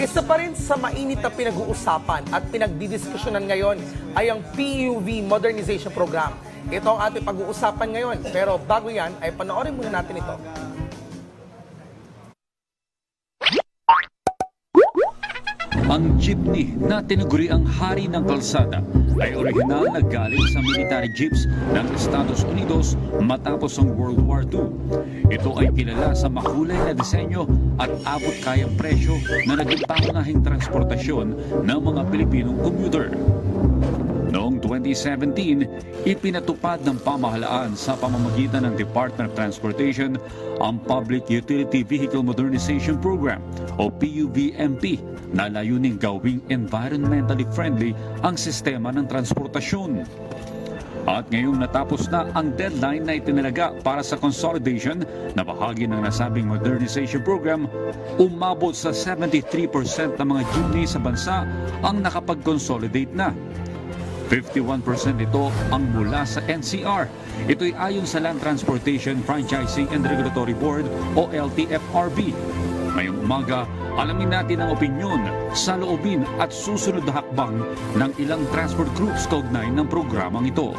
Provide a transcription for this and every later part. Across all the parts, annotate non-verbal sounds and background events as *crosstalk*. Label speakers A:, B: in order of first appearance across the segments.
A: Isa pa rin sa mainit na pinag-uusapan at pinagdidiskusyonan ngayon ay ang PUV Modernization Program. Ito ang ating pag-uusapan ngayon. Pero bago yan, ay panoorin muna natin ito.
B: Ang jeepney na tinuguri ang hari ng kalsada ay orihinal na galing sa military jeeps ng Estados Unidos matapos ang World War II. Ito ay kilala sa makulay na disenyo at abot kayang presyo na naging pangunahing transportasyon ng mga Pilipinong commuter. Noong 2017, ipinatupad ng pamahalaan sa pamamagitan ng Department of Transportation ang Public Utility Vehicle Modernization Program o PUVMP na layuning gawing environmentally friendly ang sistema ng transportasyon. At ngayong natapos na ang deadline na itinalaga para sa consolidation na bahagi ng nasabing modernization program, umabot sa 73% ng mga jeepney sa bansa ang nakapag-consolidate na. 51% ito ang mula sa NCR. Ito'y ayon sa Land Transportation Franchising and Regulatory Board o LTFRB. Ngayong umaga, alamin natin ang opinyon, saloobin at susunod na hakbang ng ilang transport groups kaugnay ng programang ito.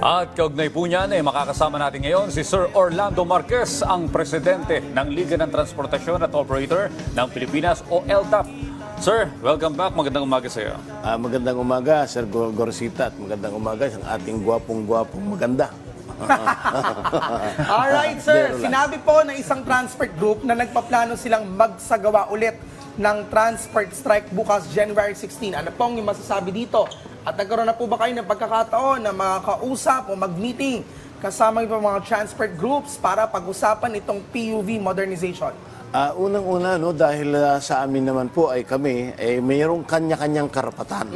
B: At kaugnay po niyan, eh, makakasama natin ngayon si Sir Orlando Marquez, ang presidente ng Liga ng Transportasyon at Operator ng Pilipinas o LTAP. Sir, welcome back. Magandang umaga sa iyo.
C: Ah, magandang umaga, Sir Gor- Gorosita, at magandang umaga sa ating gwapong-gwapong maganda. *laughs*
A: Alright, sir. Sinabi po ng isang transport group na nagpaplano silang magsagawa ulit ng transport strike bukas January 16. Ano pong yung masasabi dito? At nagkaroon na po ba kayo ng pagkakataon na makakausap o mag-meeting kasama yung mga transport groups para pag-usapan itong PUV modernization?
C: Ah, unang-una, no, dahil ah, sa amin naman po ay kami, eh, mayroong kanya-kanyang karapatan.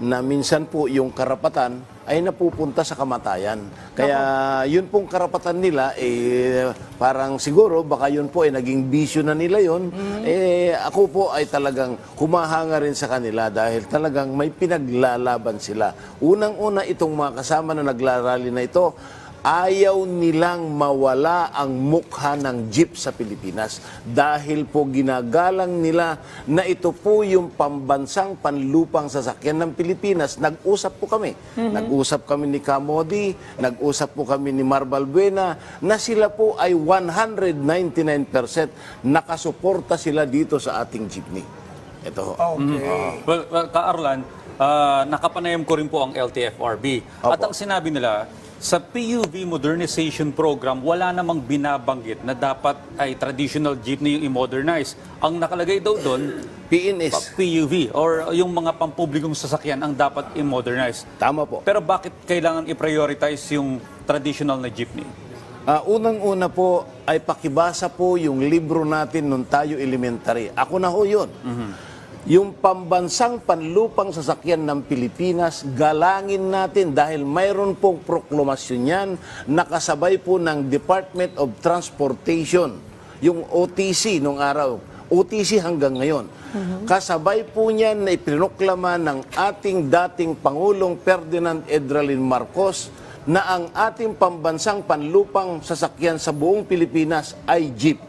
C: Na minsan po yung karapatan ay napupunta sa kamatayan. Kaya yun pong karapatan nila, eh, parang siguro baka yun po ay naging bisyo na nila yun. Eh, ako po ay talagang humahanga rin sa kanila dahil talagang may pinaglalaban sila. Unang-una itong mga kasama na naglarally na ito, ayaw nilang mawala ang mukha ng jeep sa Pilipinas dahil po ginagalang nila na ito po yung pambansang panlupang sasakyan ng Pilipinas. Nag-usap po kami. Nag-usap kami ni Camodi, nag-usap po kami ni Marbal Buena na sila po ay 199% nakasuporta sila dito sa ating jeepney. Ito ho.
A: Okay.
B: Well, well Ka-Arlan, ah, nakapanayam ko rin po ang LTFRB. At ang sinabi nila, sa PUV modernization program, wala namang binabanggit na dapat ay traditional jeepney yung i-modernize. Ang nakalagay daw doon,
C: PNS.
B: PUV or yung mga pampublikong sasakyan ang dapat i-modernize.
C: Tama po.
B: Pero bakit kailangan i-prioritize yung traditional na jeepney?
C: Ah, unang-una po ay pakibasa po yung libro natin nung tayo elementary. Ako na ho yun. Yung pambansang panlupang sasakyan ng Pilipinas, galangin natin dahil mayroon pong proklamasyon yan nakasabay po ng Department of Transportation, yung OTC nung araw. OTC hanggang ngayon. Kasabay po niyan na ipinoklama ng ating dating Pangulong Ferdinand Edralin Marcos na ang ating pambansang panlupang sasakyan sa buong Pilipinas ay jeep.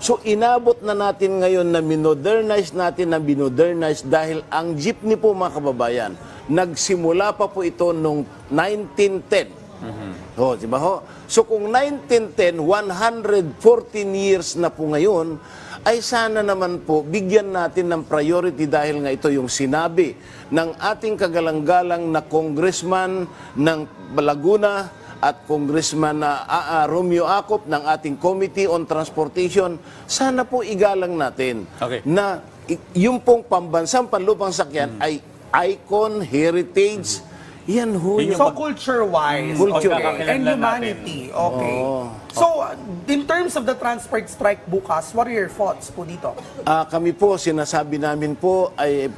C: So inabot na natin ngayon na minodernize natin na binodernize dahil ang jeepney po mga kababayan, nagsimula pa po ito noong 1910. Oh, di ba ho? So kung 1910, 114 years na po ngayon, ay sana naman po bigyan natin ng priority dahil nga ito yung sinabi ng ating kagalang-galang na congressman ng Laguna at Congressman na ah, ah, Romeo Acop ng ating Committee on Transportation, sana po igalang natin
B: Okay.
C: na yung pong pambansang panlupang sakyan ay icon, heritage, yan ho
B: Yun
C: yung
A: So culture-wise,
C: Culture.
A: okay. and humanity, okay. So, uh, in terms of the transport strike bukas, what are your thoughts po dito?
C: Ah, kami po, sinasabi namin po ay,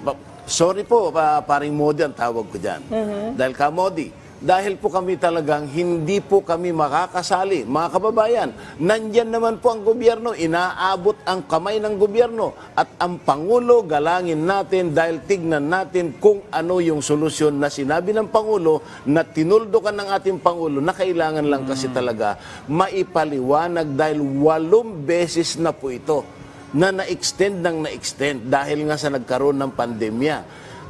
C: sorry po, pa, paring Modi ang tawag ko dyan. Dahil ka Modi, dahil po kami talagang hindi po kami makakasali. Mga kababayan, nandyan naman po ang gobyerno, inaabot ang kamay ng gobyerno at ang Pangulo galangin natin dahil tignan natin kung ano yung solusyon na sinabi ng Pangulo na tinuldukan ng ating Pangulo na kailangan lang kasi talaga maipaliwanag dahil walong beses na po ito na na-extend ng na-extend dahil nga sa nagkaroon ng pandemya.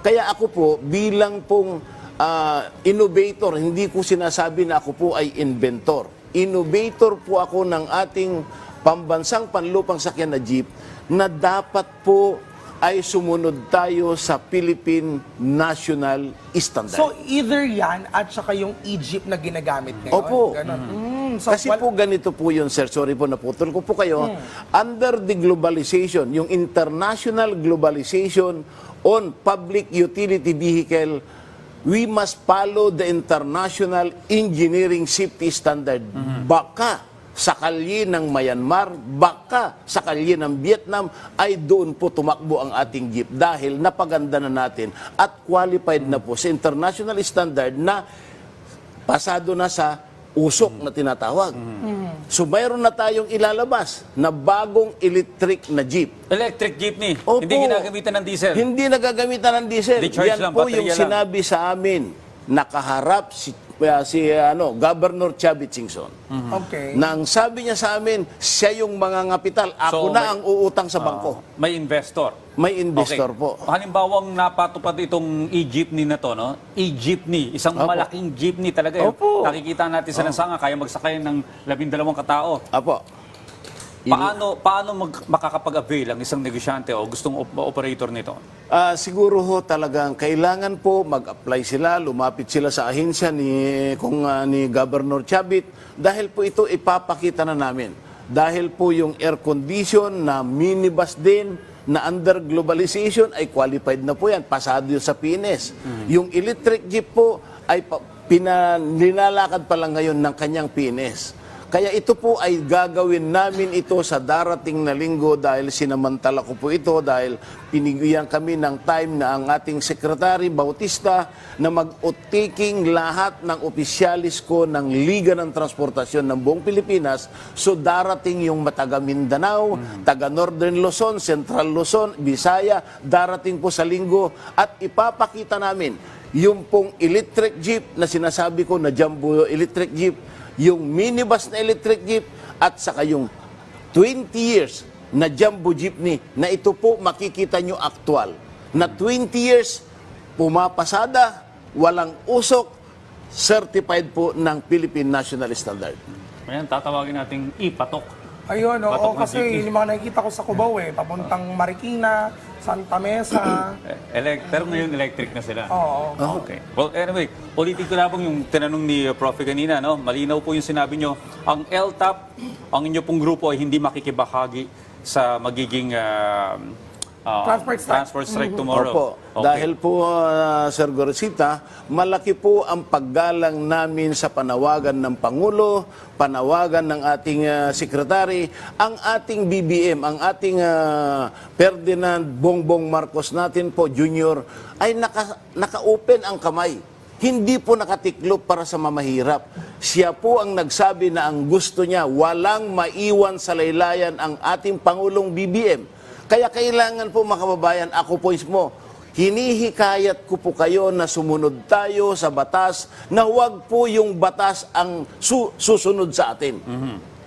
C: Kaya ako po, bilang pong ah, innovator, hindi ko sinasabi na ako po ay inventor. Innovator po ako ng ating pambansang panlupang sakyan na jeep na dapat po ay sumunod tayo sa Philippine National Standard.
A: So, either yan at saka yung Egypt na ginagamit ngayon.
C: Opo.
A: Ganon. Mm, so,
C: Kasi po ganito po yun, sir. Sorry po, naputol ko po kayo. Under the globalization, yung international globalization on public utility vehicle, we must follow the international engineering safety standard. Baka sa kalye ng Myanmar, baka sa kalye ng Vietnam, ay doon po tumakbo ang ating jeep dahil napaganda na natin at qualified na po sa international standard na pasado na sa usok na tinatawag. So mayroon na tayong ilalabas na bagong electric na jeep.
B: Electric jeepney.
C: Opo.
B: Hindi ginagamitan ng diesel.
C: Hindi nagagamitan ng diesel.
B: Di-charge
C: Yan
B: lang,
C: po
B: baterya
C: yung
B: lang.
C: sinabi sa amin. Nakaharap si, uh, si ano, Governor Chavit Singson.
A: Okay.
C: Na ang sabi niya sa amin, siya yung mga ngapital. Ako
B: So,
C: na
B: may-
C: ang uutang sa bangko.
B: May investor.
C: May investor
B: Okay.
C: po.
B: Halimbawa, napatupad itong e-jeepney na to, no? E-jeepney. Isang
C: Opo.
B: malaking jeepney talaga. eh.
A: Opo.
B: Nakikita natin sa nasanga, kaya magsakay ng labindalawang katao.
C: Apo.
B: Paano paano mag, makakapag-avail ang isang negosyante o gustong op- operator nito?
C: Ah, siguro ho talagang kailangan po mag-apply sila, lumapit sila sa ahensya ni kung ah, ni Governor Chavit dahil po ito ipapakita na namin. Dahil po yung air condition na minibus din na under globalization ay qualified na po yan, pasado yun sa PNS. Yung electric jeep po ay pa, pa lang ngayon ng kanyang PNS. Kaya ito po ay gagawin namin ito sa darating na linggo dahil sinamantala ko po ito dahil pinigyan kami ng time na ang ating Secretary Bautista na mag-taking lahat ng opisyalis ko ng Liga ng Transportasyon ng buong Pilipinas. So darating yung Mataga Mindanao, taga Northern Luzon, Central Luzon, Visaya, darating po sa linggo at ipapakita namin yung pong electric jeep na sinasabi ko na jumbo electric jeep yung minibus na electric jeep at saka yung 20 years na jumbo jeepney na ito po makikita nyo actual. Na 20 years, pumapasada, walang usok, certified po ng Philippine National Standard.
B: Ayan, tatawagin nating ipatok.
A: Ayun, oo,
B: Batok na
A: kasi
B: jeepney.
A: yung mga nakikita ko sa Cubao eh, papuntang Marikina, Santa Mesa. *coughs*
B: Elec- pero ngayon electric na sila.
A: Oo.
B: Okay. Well, anyway, ulitin ko lamang yung tinanong ni uh, Prof. kanina, no? Malinaw po yung sinabi nyo. Ang LTAP, ang inyo pong grupo ay hindi makikibahagi sa magiging uh, uh,
A: Transport strike.
B: transport strike tomorrow.
C: Opo.
B: Okay.
C: Dahil po, uh, Sir Gorosita, malaki po ang paggalang namin sa panawagan ng Pangulo, panawagan ng ating uh, sekretary, ang ating BBM, ang ating uh, Ferdinand Bongbong Marcos natin po, Junior, ay naka, naka-open ang kamay. Hindi po nakatiklop para sa mamahirap. Siya po ang nagsabi na ang gusto niya, walang maiwan sa laylayan ang ating Pangulong BBM. Kaya kailangan po mga kababayan, ako po mismo, hinihikayat ko po kayo na sumunod tayo sa batas na huwag po yung batas ang su- susunod sa atin.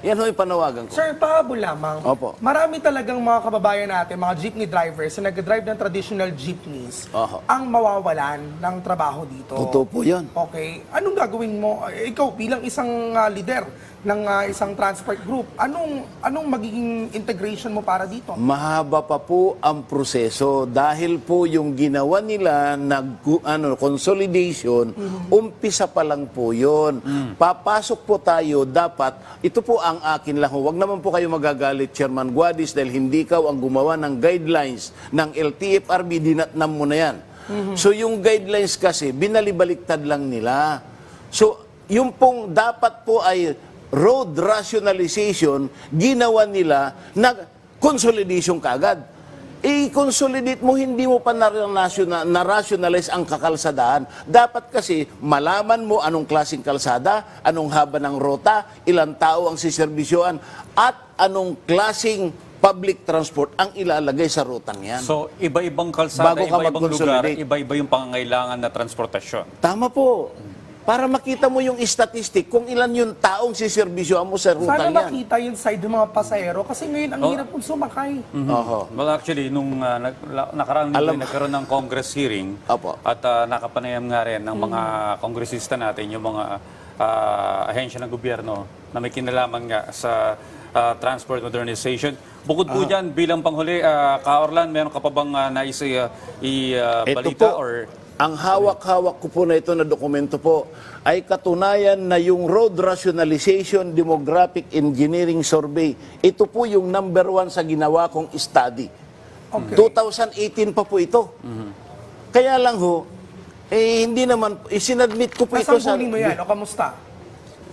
C: Yan ho yung panawagan ko.
A: Sir, pahabol lamang.
C: Opo.
A: Marami talagang mga kababayan natin, mga jeepney drivers na nag-drive ng traditional jeepneys,
C: Oho.
A: ang mawawalan ng trabaho dito.
C: Totoo po yun.
A: Okay. Anong gagawin mo? Ikaw bilang isang ah, leader ng ah, isang transport group, anong anong magiging integration mo para dito?
C: Mahaba pa po ang proseso dahil po yung ginawa nila na gu- ano, consolidation, umpisa pa lang po yun. Papasok po tayo, dapat, ito po ang akin lang. Huwag naman po kayo magagalit, Chairman Guadis, dahil hindi ikaw ang gumawa ng guidelines ng LTFRB, dinatnam mo na yan. So yung guidelines kasi, binalibaliktad lang nila. So, yung pong dapat po ay road rationalization, ginawa nila na consolidation kagad. i-consolidate mo, hindi mo pa na-rational- na-rationalize ang kakalsadahan. Dapat kasi malaman mo anong klaseng kalsada, anong haba ng rota, ilang tao ang siservisyoan, at anong klaseng public transport ang ilalagay sa rutang yan.
B: So, iba-ibang kalsada, iba-ibang lugar, iba-iba yung pangangailangan na transportasyon.
C: Tama po. Para makita mo yung statistic kung ilan yung taong siservisyoan mo sa
A: Sana
C: rutang yan.
A: makita yung side ng mga pasahero kasi ngayon ang
B: Oh.
A: hirap kong sumakay.
C: Oho.
B: Well, actually, nung uh, nag, la- nakaraang
C: Alam-
B: linggo, nagkaroon ng Congress hearing
C: Opo.
B: at uh, nakapanayam nga rin ng mga kongresista natin, yung mga uh, ahensya ng gobyerno na may kinalaman nga sa uh, transport modernization. Bukod po dyan, bilang panghuli, uh, Ka-Orlan, meron ka pa bang uh, nais uh,
C: Ito
B: i-balita
C: po,
B: or...
C: ang hawak-hawak ko po na ito na dokumento po ay katunayan na yung Road Rationalization Demographic Engineering Survey, ito po yung number one sa ginawa kong study.
A: Okay.
C: 2018 pa po ito. Kaya lang ho, eh hindi naman, isinadmit ko po ito sa...
A: Nasang mo yan o kamusta?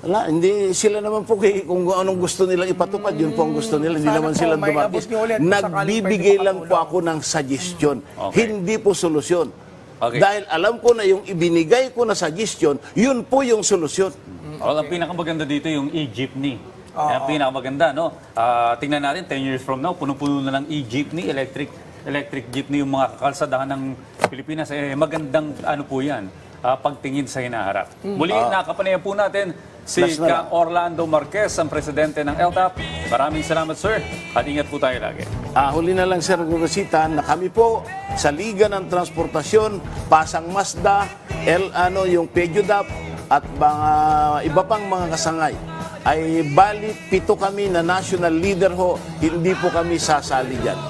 C: Wala, hindi sila naman po kay kung anong gusto nilang ipatupad, yun po ang gusto nila. Hindi
A: Sana
C: naman
A: po
C: sila
A: may
C: dumatis.
A: abot niyo ulit kung sakaling
C: Nagbibigay lang po ako ng suggestion.
B: Okay.
C: Hindi po solusyon.
B: Okay.
C: Dahil alam ko na yung ibinigay ko na suggestion, yun po yung solusyon.
B: Well, ang pinakamaganda dito yung e-jeepney. Yan Ang pinakamaganda, no? Ah, tingnan natin, 10 years from now, punong-puno na ng e-jeepney, electric electric jeepney yung mga kakalsadahan ng Pilipinas. Eh, magandang ano po yan, ah, pagtingin sa hinaharap. Muli, nakapanayan po natin si
C: Last na lang.
B: Ka Orlando Marquez, ang presidente ng LTAP. Maraming salamat, sir. At ingat po tayo lagi.
C: Ah, huli na lang, Sir Gugasitan, na kami po sa Liga ng Transportasyon, Pasang Mazda, El, ano, yung Pegyodap, at mga iba pang mga kasangay, ay bali pito kami na national leader ho, hindi po kami sasali dyan.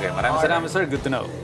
B: Okay, maraming salamat, sir. Good to know.